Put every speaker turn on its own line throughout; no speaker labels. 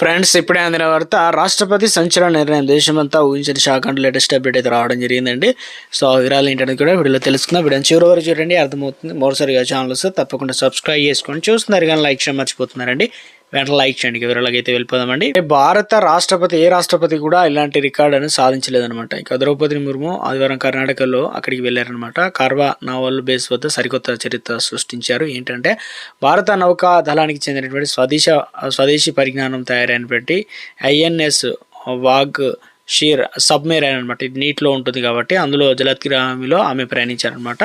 Friends ఇప్పుడే అందిన వార్త రాష్ట్రపతి సంచలన నిర్ణయం దేశమంతా ఊహించిన షాక్ లేటెస్ట్ అప్డేట్ అయితే రావడం జరిగిందండి. సో వివరాలు ఏంటనేది కూడా వీడియోలో తెలుసుకుందాం. వీడియో చివరి వరకు చూడండి అర్థమవుతుంది. మరోసారిగా ఛానల్స్ తప్పకుండా సబ్స్క్రైబ్ చేసుకొని చూస్తున్నారు కానీ లైక్ చేయడం మర్చిపోతున్నారండి. వెంటనే లైక్ చేయండి. ఇక అయితే వెళ్ళిపోదామండి. భారత రాష్ట్రపతి ఏ రాష్ట్రపతి కూడా ఇలాంటి రికార్డు అని సాధించలేదనమాట ఇక ద్రౌపది ముర్ము ఆదివారం కర్ణాటకలో అక్కడికి వెళ్ళారనమాట కార్వా నావల్ బేస్ వద్ద సరికొత్త చరిత్ర సృష్టించారు. ఏంటంటే భారత నౌకా దళానికి చెందినటువంటి స్వదేశ స్వదేశీ పరిజ్ఞానం తయారైనటువంటి ఐఎన్ఎస్ వాగ్ షీర్ సబ్మెరైన్ అనమాట ఇది నీటిలో ఉంటుంది కాబట్టి అందులో జలతిరామిలో ఆమె ప్రయాణించారనమాట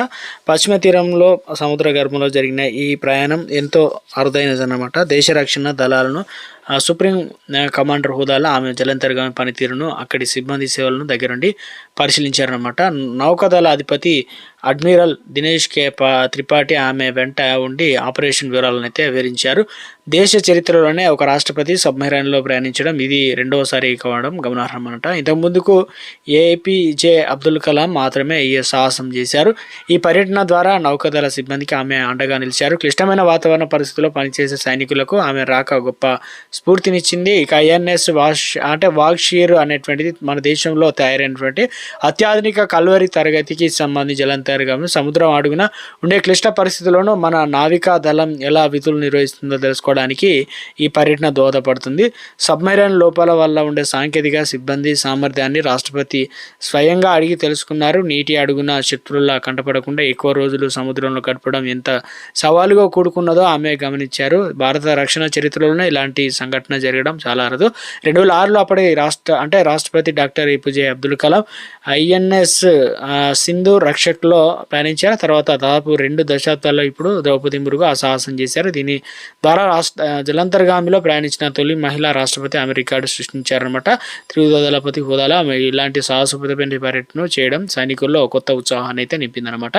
పశ్చిమ తీరంలో సముద్ర గర్భంలో జరిగిన ఈ ప్రయాణం ఎంతో అరుదైనది అనమాట దేశ రక్షణ దళాలను సుప్రీం కమాండర్ హోదాలో ఆమె జలంతర్గామి పనితీరును అక్కడి సిబ్బంది సేవలను దగ్గరుండి పరిశీలించారనమాట నౌకాదళ అధిపతి అడ్మిరల్ దినేష్ కే త్రిపాఠి ఆమె వెంట ఉండి ఆపరేషన్ వివరాలను అయితే వివరించారు. దేశ చరిత్రలోనే ఒక రాష్ట్రపతి సబ్మెరైన్లో ప్రయాణించడం ఇది రెండవసారి కావడం గమనార్హం అనమాట ఇంతకు ముందుకు ఏపీజే అబ్దుల్ కలాం మాత్రమే ఈ సాహసం చేశారు. ఈ పర్యటన ద్వారా నౌకాదళ సిబ్బందికి ఆమె అండగా నిలిచారు. క్లిష్టమైన వాతావరణ పరిస్థితుల్లో పనిచేసే సైనికులకు ఆమె రాక గొప్ప స్ఫూర్తినిచ్చింది. ఇక ఐఎన్ఎస్ వాష్ అంటే వాక్షీర్ అనేటువంటిది మన దేశంలో తయారైనటువంటి అత్యాధునిక కల్వరి తరగతికి సంబంధించి జలంతర్గామి సముద్రం అడుగున ఉండే క్లిష్ట పరిస్థితుల్లోనూ మన నావికా దళం ఎలా విధులు నిర్వహిస్తుందో తెలుసుకోవడానికి ఈ పర్యటన దోహదపడుతుంది. సబ్మెరైన్ లోపాల వల్ల ఉండే సాంకేతిక సిబ్బంది సామర్థ్యాన్ని రాష్ట్రపతి స్వయంగా అడిగి తెలుసుకున్నారు. నీటి అడుగున శత్రువుల కంటపడకుండా ఎక్కువ రోజులు సముద్రంలో గడపడం ఎంత సవాలుగా కూడుకున్నదో ఆమె గమనించారు. భారత రక్షణ చరిత్రలోనే ఇలాంటి సంఘటన జరగడం చాలా అరదు. రెండు వేల ఆరులో అప్పటి రాష్ట్ర అంటే రాష్ట్రపతి doctor APJ Abdul Kalam INS Sindhu రక్షక్లో పయనించారు. తర్వాత దాదాపు రెండు దశాబ్దాల్లో ఇప్పుడు ద్రౌపది మురుగు ఆ సాహసం చేశారు. దీని ద్వారా రాష్ట్ర జలంతర్గామిలో ప్రయాణించిన తొలి మహిళా రాష్ట్రపతి ఆమె రికార్డు సృష్టించారనమాట త్రివిధ దళపతి హోదాలో ఆమె ఇలాంటి సాహసోపేతమైన పర్యటన చేయడం సైనికుల్లో కొత్త ఉత్సాహాన్ని అయితే నింపిందనమాట